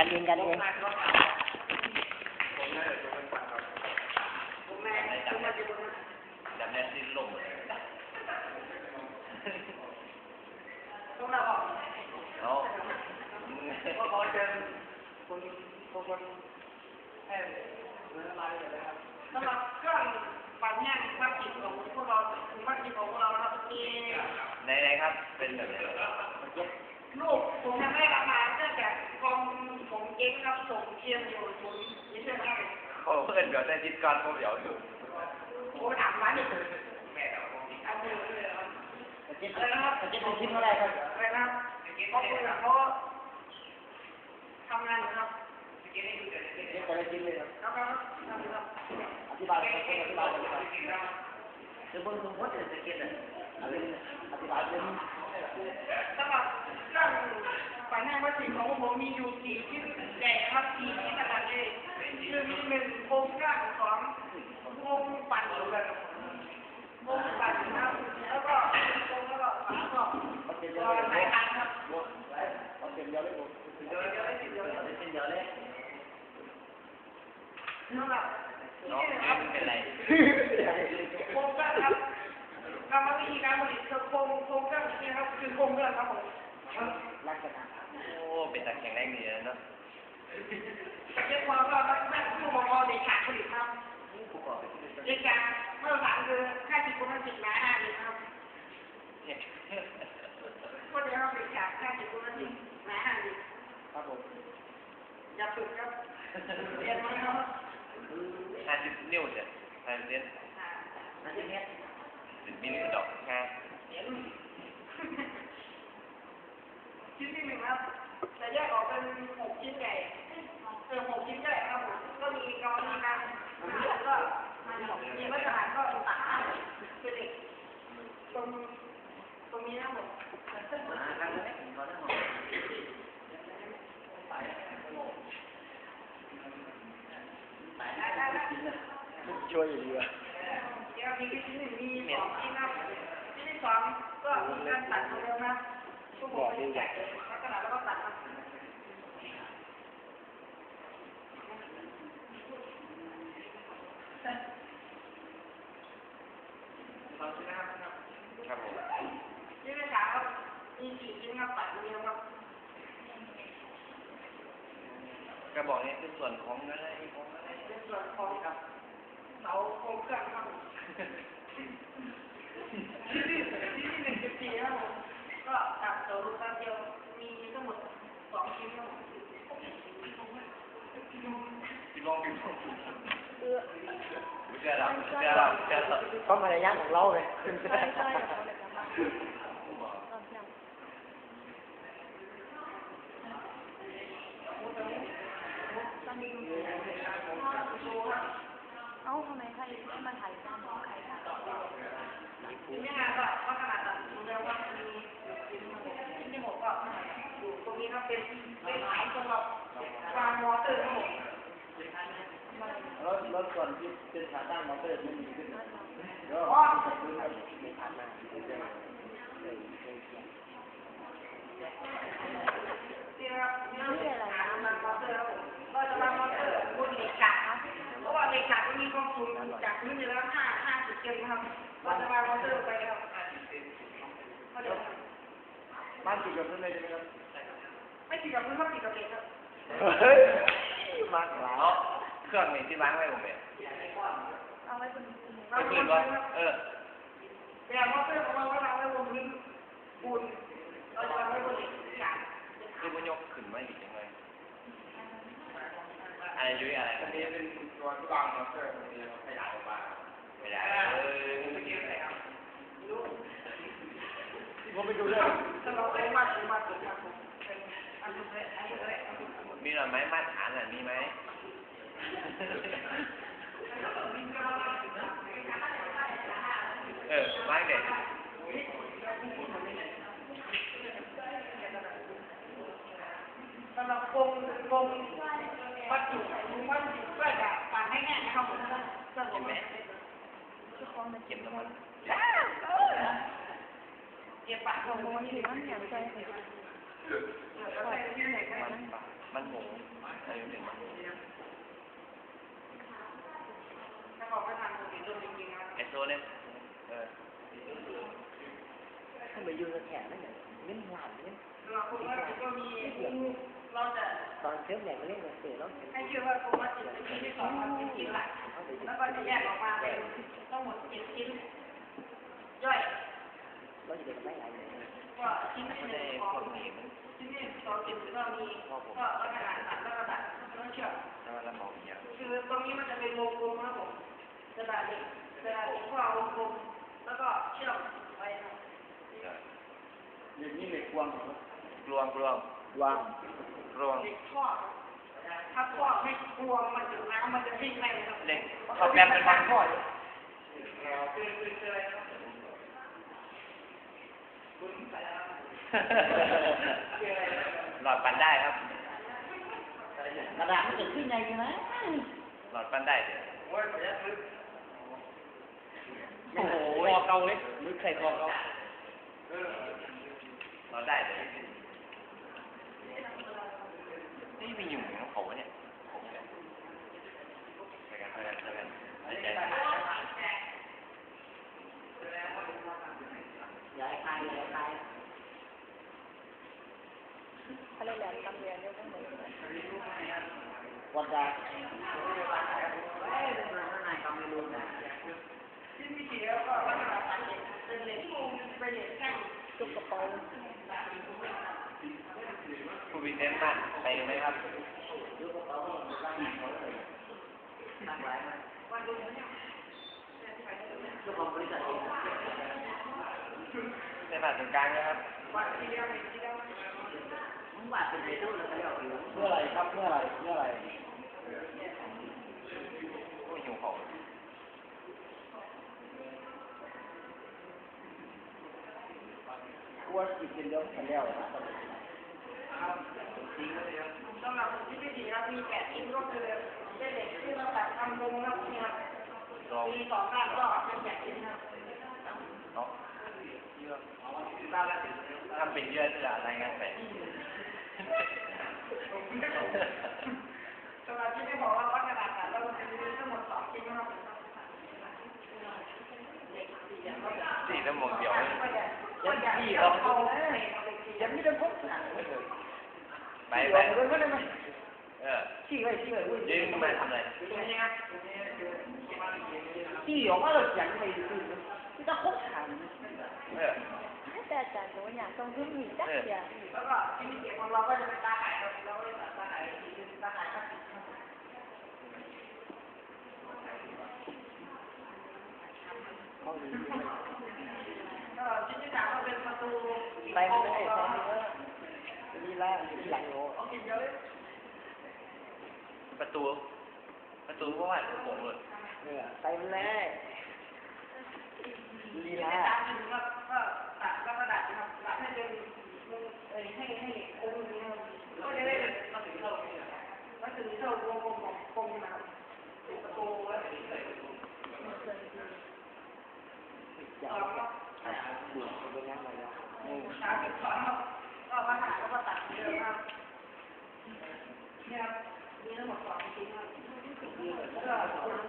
กันเองกันเองจำแน่สิ้นลมเลยเอาสำหรับเครื่องปั่นแห้งวัตถุของพวกเราวัตถุของพวกเรานะครับมีไหนๆครับ เป็นแบบไหนครับ ลูกผมยังไม่ได้รับมาเนื่องจากกองผมเจ๊งครับส่งเชียงอยู่ผมไม่ใช่ไหมโอ้เพื่อนเดี๋ยวได้จิตก่อนผมเดี๋ยวอยู่ผมถามร้านนี่เอาไปเลยครับเจ็ดอะไรนะครับเจ็ดเป็นชิ้นเท่าไหรครับอะไรนะครับเพราะคุณเขาทำงานอยู่ครับเจ็ดแต่ละชิ้นเลยครับแล้วก็ทำอยู่ครับอธิบายครับอธิบายครับจะเบิ่งสมมติจะเก็บเลยอธิบายเรื่อง สำหรับเครื่องปั่นแห้งวัตถุของผมมีอยู่สี่ชิ้นใหญ่ครับสี่ชิ้นขนาดนี้คือมีหนึ่งโครงสร้างของวงปั่นวงปั่นนะ ครับผมอย่าฝึกครับเรียนมาครับห้าสิบนิ้วจ้ะห้าสิบเซนอ่านั่นที่เนี้ยสิบมิลลิดอกห้าเรียนชิ้นที่หนึ่งครับจะแยกออกเป็นหกชิ้นใหญ่เออหกชิ้นใหญ่ครับผมก็มีกรรมวิธีการแล้วก็มีมาตรฐานก็ตัดให้คือเด็กตรงตรงนี้นะผมมาครับเลยเขาได้หมด ได้ได้ได้ ช่วยอยู่ดีวะเดี๋ยวมีชิ้นหนึ่งมีสองชิ้นนะชิ้นที่สองก็มีการตัดเหมือนเดิมนะทุกคนเป็นแกะลักษณะแล้วก็ตัดนะครับผมชิ้นที่สามครับมีสี่ชิ้นครับตัดเหมือนเดิมครับกระบอกนี้คือส่วนของอะไรของอะไรเป็น ส่วนของกับเสาโครงเครื่องครับผมชิ้นที่ชิ้นที่หนึ่งจุดสี่ครับผมก็ตัดเสาลูกตาเดียวมีทั้งหมดสองชิ้นครับผมพี่ลองพี่ลองเชื่อเราเชื่อเราเชื่อเราก็มารยาทของเราเลยเอ้าทำไมใครให้มาถ่ายตามของใครคะ ชิ้นที่ห้าก็ลักษณะตัดเหมือนเดิมครับมีชิ้นครับผมชิ้นที่หกก็ นี้ครับเป็นเป็นฐานสำหรับวางมอเตอร์ครับผมแล้วแล้วส่วนที่เป็นขาตั้งมอเตอร์ไมันมีขึ้นแล้วอ๋อจะพื้นแบบไม่ผ่านมานี่ครับนี่คือฐานวางมอเตอร์ครับผมก็จะวางมอเตอร์บนเหล็กฉากครับเพราะว่าเหล็กฉากมันมีความสูงจากพื้นอยู่แล้วห้าห้าสิบเซนครับก็จะวางมอเตอร์ไปครับก็เดี๋ยวบ้านติดกับพื้นเลยใช่ไหมครับ ไม่ติดกับพื้นครับติดกับเหล็กครับเฮ้ยมากหลาเนาะเครื่องนี่ที่วางไว้ผมเนี่ยเอาไว้บนวางก็บคือนพื้ว่านครับเออแต่มอเตอร์ของเราก็วางไว้บนพื้นปูนเราจะวางไว้บนเหล็กฉากคือมันยกขึ้นมาอีกยังไงอะไรยุ้ยอะไรแบบนี้เป็นตัวที่วางมอเตอร์มันขยายออกมาขยายเออผมไปดูเลยถ้าเราเอามาถึงมาถึงมาถึงเป็นอันนี้เลยอันนี้เลยอันนี้เลย มีหน่อยไหมมาตรฐานอะมีไหมเออวางเด็ดสำหรับกงกงวัตถุวัตถุเพื่อจะปั่นให้แห้งนะครับผมสรุปที่คล้องมันเก็บน้ำมันเก็บปั่นของมันถือว่าเหนียวใจเลยแล้วใส่ที่ไหนก็ได้ มันหมูอายุหนึ่งถ้าบอกไม่ทันผมเห็นโดนจริงๆนะไอโซเนี่ยเออถ้าไปยืนแขนนั่นเนี่ยเล่นหวานเล่นเราคุณว่าก็มีเราจะตอนเช้าแหล่งเล่นกับเสือแล้วให้ชื่อว่าคุณว่าจิตที่ที่สองมันเป็นชิ้นหลักแล้วก็จะแยกออกมาเป็นทั้งหมดเจ็ดชิ้นย่อยเราจะเด็กได้หลายเลย ชิ้นที่ไม่ได้นึ่งคของนหนีมันชิ้นที่สองชิ้นก็มีก็ลักษณะตัดแล้วก็ตัดแล้วเชือกถ้วมองอย่างคือตรงนี้มันจะเป็นวงกลมนะครับผมกระดาษเหล็กระดาษเหล็กก็เอาวงกลมแล้วก็เชื่อกไว้ครับอย่างนี้เหล็กวงกลวงกลวงกลวงกลวงเหล็กทอถ้าทอไม่กลัวมันจะน้ำมันจะวิ่งไปครับเหล็กเขาแป๊บเป็นบางข้อคือคือคืออะไรครับ หลอดปันได้ครับกระดาษมันจะขึ้นไงกันนะหลอดปันได้เดี๋ยวโอ้โหคอเกาเลยลึกใส่คอเกาหลอดได้เดี๋ยวนี่มีอยู่ของเขาเนี่ยไปกันไปกันไปกันหา ยใจย้ายคายย้ายคายเขาเลยแหลมตำเรียนเยอะตั้งแต่วันดาเฮ้ยเป็นเรื่องอะไรก็ไม่รู้นะที่มีเขียวก็ลักษณะตัดเหล็กเป็นเหล็กมุมเป็นเหล็กแท่งจุกกระเป๋าผู้วิเศษมากไปไหมครับดูกระเป๋าก็มีตั้งเขาเลยตั้งไว้มาวันดูเนี่ยเจ้าของบริษัทเองในานตรงกลางนะครับวันที่เดียวเห็นที่เดียวมึงว่าเป็นไปดูแล้วเขาเรียกเมื่อไรครับเมื่อไรเมื่อไรผู้หิวของกลัวจิตเป็นเรื่องกันแล้วนะสำหรับที่พิธีครับมีแปดชิ้นก็คือเป็นเหล็กที่เราตัดทำวงนี่ครับมีสองด้านก็เป็นแปดชิ้นครับ เนาะ ทำเป็นเยอะจะรายงานไปสำหรับที่ได้บอกว่าวัดกระดาษตัดแล้วมันจะมีทั้งหมดสองชิ้นนะครับเหล็กสี่อย่างครับสี่ชั่วโมงเดียวก็จะก็จะเอาเอาเหล็กเอากยังไม่ได้พบนะไปไปเออขี้ไว้ขี้ไว้อุ้ยยืนมาทำอะไรตรงนี้ครับขี้ออกมาเราอย่างไรดูที่จะพบขันเออ แต่อาจารย์บอกว่าอยากต้องขึ้นอีกจักเดียวแล้วก็ที่มีเก็บของเราก็จะเป็นตาหายครับเราก็จะตัดตาหายคือตาหายครับเขาดีก็ชิ้นที่สามก็เป็นประตูไปไม่ได้ใช่ไหมนี่ละหลังโง่ของกินเยอะประตู ประตูเพราะว่าผมเลยเนี่ยไปเลยลีชิ้นลา เอ่อให้ให้คงนี้ครับก็จะได้มาถึงเท่ามาถึงเท่าวงกลมของกลมนะครับประตูไว้อย่าสองครับบุญเป็นยังไงล่ะสามสิบสองครับก็มาหาแล้วก็ตัดเยอะครับเนี่ยครับมีทั้งหมดสองชิ้นครับแล้วก็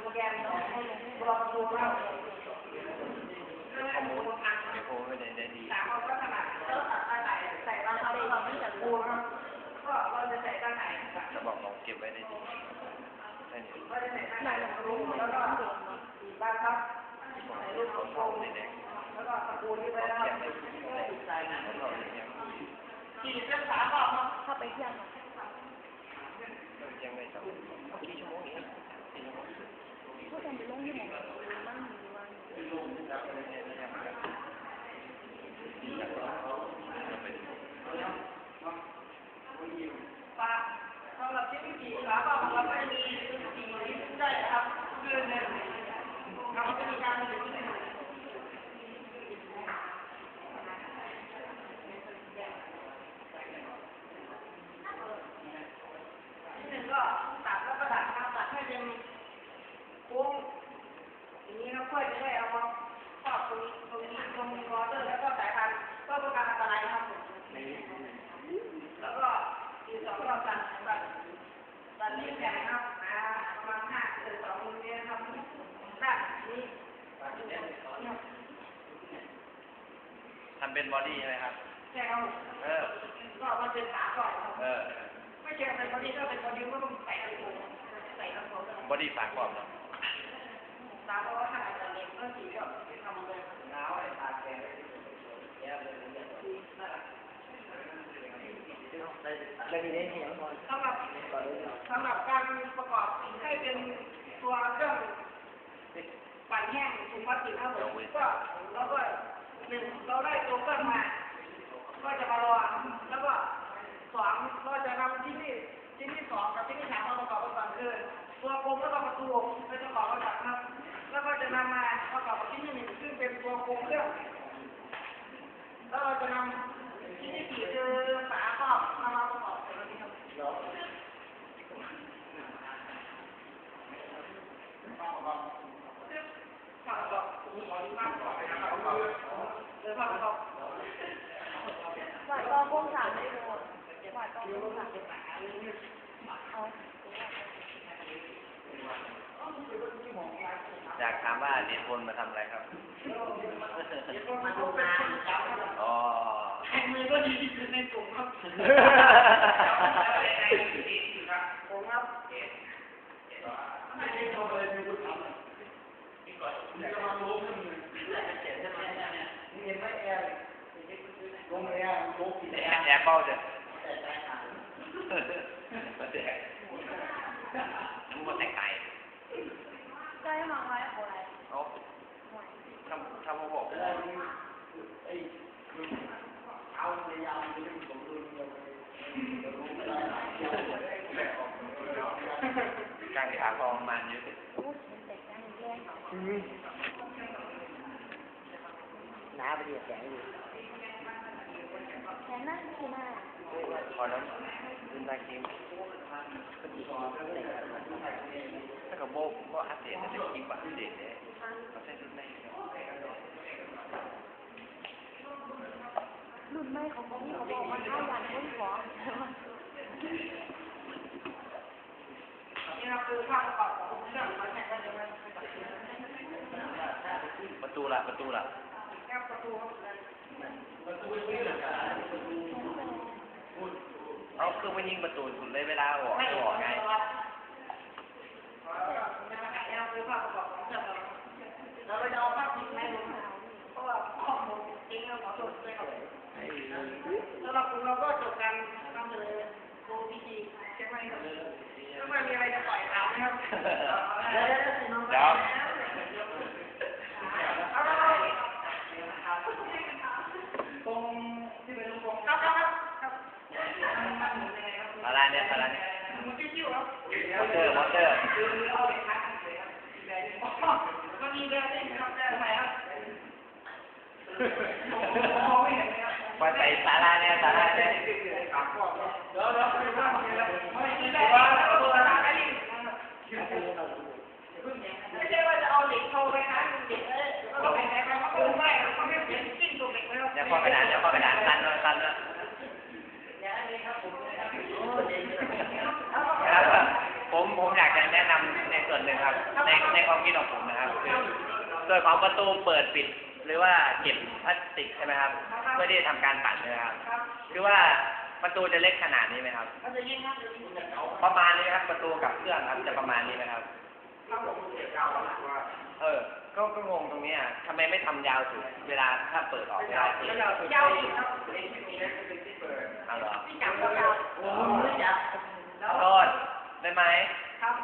โปรแกรมเราให้รอประตูครับข้อมูลเดี๋ยวผมไม่ได้ได้ดีสามก็ขนาด จะบอกน้องเก็บไว้ได้ดีได้ดีก็จะใส่ตาไหนรูแล้วก็สีบ้านครับใส่รูปของโคมแล้วก็ตะปูที่ไว้แล้วยังไม่ได้ใส่แล้วก็ยังสี่เส้นสามรอบครับเข้าไปเที่ยงยังไม่จบกี่ชั่วโมงนี้ผู้ชมไปลงที่ไหนมันมีวัน ปลาสำหรับที่มีสีสามรอบของเราก็จะมีสีได้ครับคือหนึ่งเราจะมีการสีหนึ่ง ที่หนึ่ง ก็ตัดแล้วก็ดัดครับตัดให้เป็นโค้งอย่างนี้ครับเพื่อจะได้เอามาครอบตรงนี้ตรงนี้ตรงมอเตอร์แล้วก็สายพันธุ์เพื่อป้องกันอันตรายครับผมแล้วก็อีกสองรอบกันแบบแข็งครับอ่าประมาณห้าเออสองนิ้วเนี่ยครับด้านนี้ทำเป็นบอดี้ใช่ไหมครับแค่เอาเออก็มันเป็นขาก่อนครับเออ ไม่ใช่เป็นคนนี้ก็เป็นคนนี้ก็ต้องใส่กระโปรงใส่กระโปรงบอดี้ฝากก่อนเนาะตาเพราะว่าถ้าอาจจะเล็กก็สีก็ทำเลยหนาวไอ้ตาแกไม่ได้แย่เลยเนี่ยเรื่องนี้เห็นก่อนสำหรับก่อนเลยสำหรับการประกอบให้เป็นตัวเครื่องปั่นแห้งถุงพลาสติกครับผมก็เราก็หนึ่งเราได้ตัวเครื่องมา ก็จะมารอแล้วก็ สองเราจะนำที่นี่ที่นี่สองกับที่นี่สามมาประกอบกันก่อนคือตัวโครงแล้วก็ประตูเป็นประกอบกันก่อนครับแล้วก็จะนำมาประกอบกับที่นี่หนึ่งซึ่งเป็นตัวโครงเครื่องแล้วเราจะนำที่นี่สี่คือฝาครอบมาประกอบกันนี้ครับฝาครอบมีขอที่มากกว่านะครับเดี๋ยวฝาครอบหวานก็พวกสามไม่โดนหวานก็พวกสามเอา อยากถามว่าเรียนพลมาทำอะไรครับมาดูงานครับอ๋อแข่งมือก็ดีที่สุดในกลุ่มครับผมครับเห็นไหมแอร์ลงแอร์ลงกี่แอแอร์ร์แอร์เป้าจะ แต่ใจหาย มาแจกมึงมาแต่งไก่ ใจมาไว้อะไร เอาทำทำโมโห เออไอ้เอาพยายามจะเป็นสมดุลเลยรู้ไม่ได้เดี๋ยวแบบออก กลางขาพอประมาณเยอะอู้มันเด็กนั่งแย่งเขาน้าไปเรียนแสงอยู่แค่นั่งคือมาพอนั้นดึงตาคิมถ้ากับโบกก็อัปเดตแต่คิมว่าอัปเดตเลยเขาใช้รุ่นไหนรุ่นไม่เขาบอกเขาบอกว่าห้าวันต้นของ นี่ครับคือภาพ ประตูละประตูล่ะตูครับเอาเครื่องมายิงประตูสุดเลยเวลาออกไม่ก็ออกไงไงนี่คือภาพประกอบของเราเราจะเอาภาพจริงไม่ลงเพราะว่าข้อมูลจริงเราขอโทษด้วยครับสำหรับคุณเราก็จบการนำเสนอโปรพีจีใช่ไหมครับ แล้วไมมีอะไรจะปล่อยตามนะครับเดี๋ยวตรงที่เป็นลูกโป่งครับครับครับอะไรเนี่ยอะไรเนี่ยมุนจิ้วครับมอเตอร์มอเตอร์คือเอาเหล็กคัดเลยครับมันมีแบบนี้ครับได้ไหมครับมองไม่เห็นเลยครับมาใส่สาราเนี่ยสาราเนี่ยเดี๋ยวเราไปว่าไม่ใช่ว่าตัวอะไรนี่ไม่ใช่ว่าจะเอาเหล็กโทรไปหาเด็กเอ้ยก็ไปไหนมาก็ไม่เขาไม่เห็นจิ้งตัว เหล็กเลยเดี๋ยวพอกระดาษเดี๋ยวพอกระดาษตันเลยตันเลยครับผมผมอยากจะแนะนำในส่วนหนึ่งครับ ในในความคิดของผมนะครับคือส่วนของประตูเปิดปิด หรือว่าเก็บพลาสติกใช่ไหมครับเพื่อที่จะทำการตัดนะครับ คือว่าประตูจะเล็กขนาดนี้ไหมครับ ประมาณนี้ครับประตูกับเครื่องครับจะประมาณนี้ไหมครับ เออ ก็ก็งงตรงเนี้ยทำไมไม่ทำยาวสุด เวลาถ้าเปิดออกเวลาที่ยาวอีกครับเอาเหรอที่จับยาวโอ้ยจับขอโทษได้ไหมครับ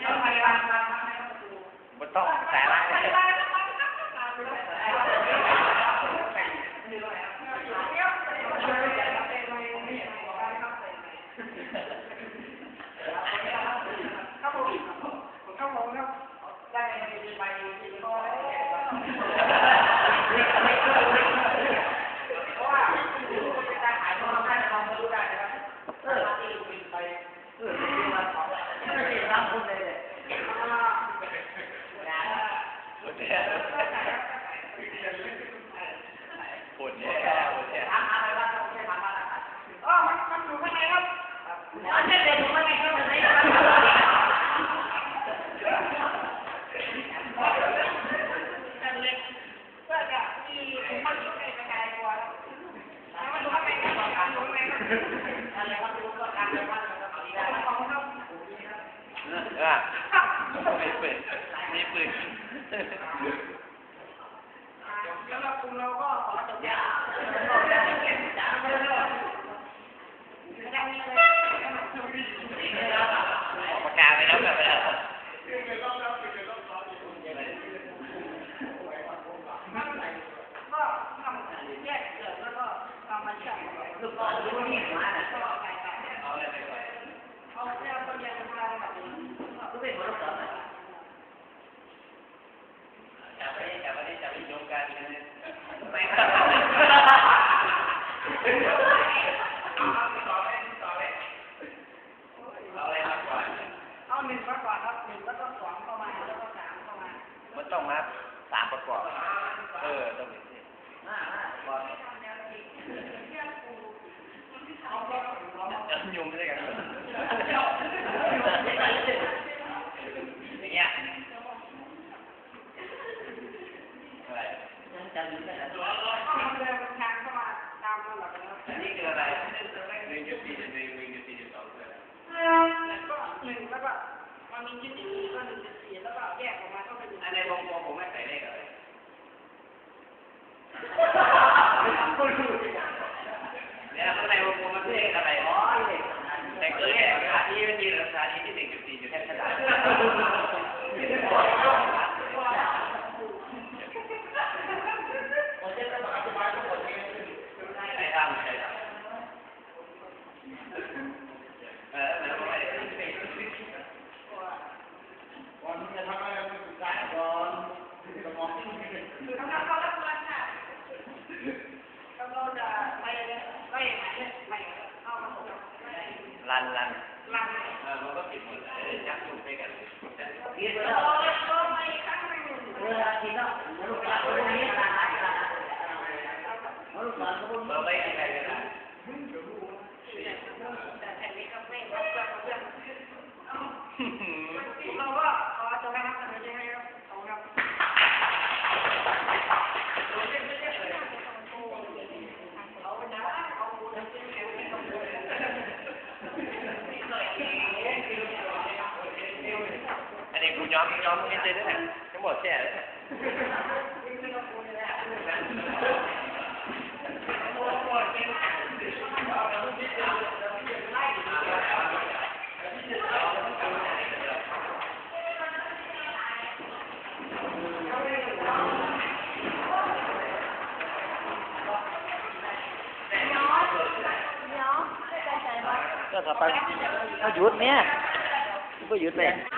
แล้วพยายามมาให้ประตูบ่ต้องสาระ พยายามมาตามไปแล้วครับผมครับผมครับได้ไปไปที่ก็เพราะว่าเป็นการขายของได้ลองมาดูได้นะครับเออไป เออมาสองไม่เห็นรับคนเลยเนี่ย ปวดแย่ปวดแย่ปวดแย่ ถามอะไรบ้างครับไม่ถามอะไรอ๋อมันมันอยู่ข้างในครับมันไม่เป็นอยู่ข้างในครับมันไม่ อะมีปืนมีปืน สำหรับกลุ่มเราก็ขอจบยายังมี เลยออกประกาศไปแล้วแบบนั้น ก็ทำแยกเกิดแล้วก็ทำมาจากลูกบอลลูกนี่มาแล้วก็ไปไป เอาอะไรไปก่อน เอาแค่ตัวยังมาแบบนี้ ก็เป็นคนละสองนะ จับไปจับไปจับไปโยงกันเลยไม่ เอาอะไรมากกว่า เอาหนึ่งมาก่อน ครับหนึ่งแล้วก็สองเข้ามาแล้วก็สามเข้ามามันต้องมาสามประกอบ เออต้องมีสิมามาก่อนจะยุ่งไม่ได้กันอย่างเงี้ยอะไรยังจำอยู่ได้แล้วก็มาเดินทางเข้ามาตามลำดับแล้วอันนี้คืออะไรหนึ่งจุดสี่จุดหนึ่งหนึ่งจุดสี่จุดสองคืออะไรแล้วก็หนึ่งแล้วก็ มันมีจุดสี่ก็หนึ่งจุดสี่แล้วก็แยกออกมาก็เป็นหนึ่งอันในวงกลมผมไม่ใส่เลขอะไรเนี่ยข้างในวงกลมมันเลขอะไรอ๋อเลขแต่เกิดเนี่ยสถานีมันมีสถานีที่หนึ่งจุดสี่จุดแค่ขนาด ผมจะต้องอธิบายทั้งหมดนี้ ใครทำใครทำเออแล้วก็ไม่ได้ ก่อนจะทำอะไรต้องศึกษาก่อนสมองที่มันเป็น คือทำงานเขาละเกินค่ะแล้วเราจะไปไล่ไหนไล่เอามาส่งไล่ รันรัน ลัง เออมันก็ผิดหมดเลยจับจุดด้วยกัน เรียนไป แล้ แล้ว ว ก็ไปครั้งหนึ่ง เวลาที่ต้องลูกหลานคนนี้ตายตายลูกหลานคน เราไม่มีใครเลยนะ แต่แผ่นนี้ก็ไม่รับเพื่อนเพื่อนเราก็ขอจะนะครับทำไมใช่ไหมครับขอบครับเอาไปนะเอาไปนะ อันนี้กู ย้อมย้อมไม่เจอด้วยทั้งหมดแค่เลยก็ถ้างก็ต่อไปก็หยุดเนี่ยก็หยุดเลยหยุด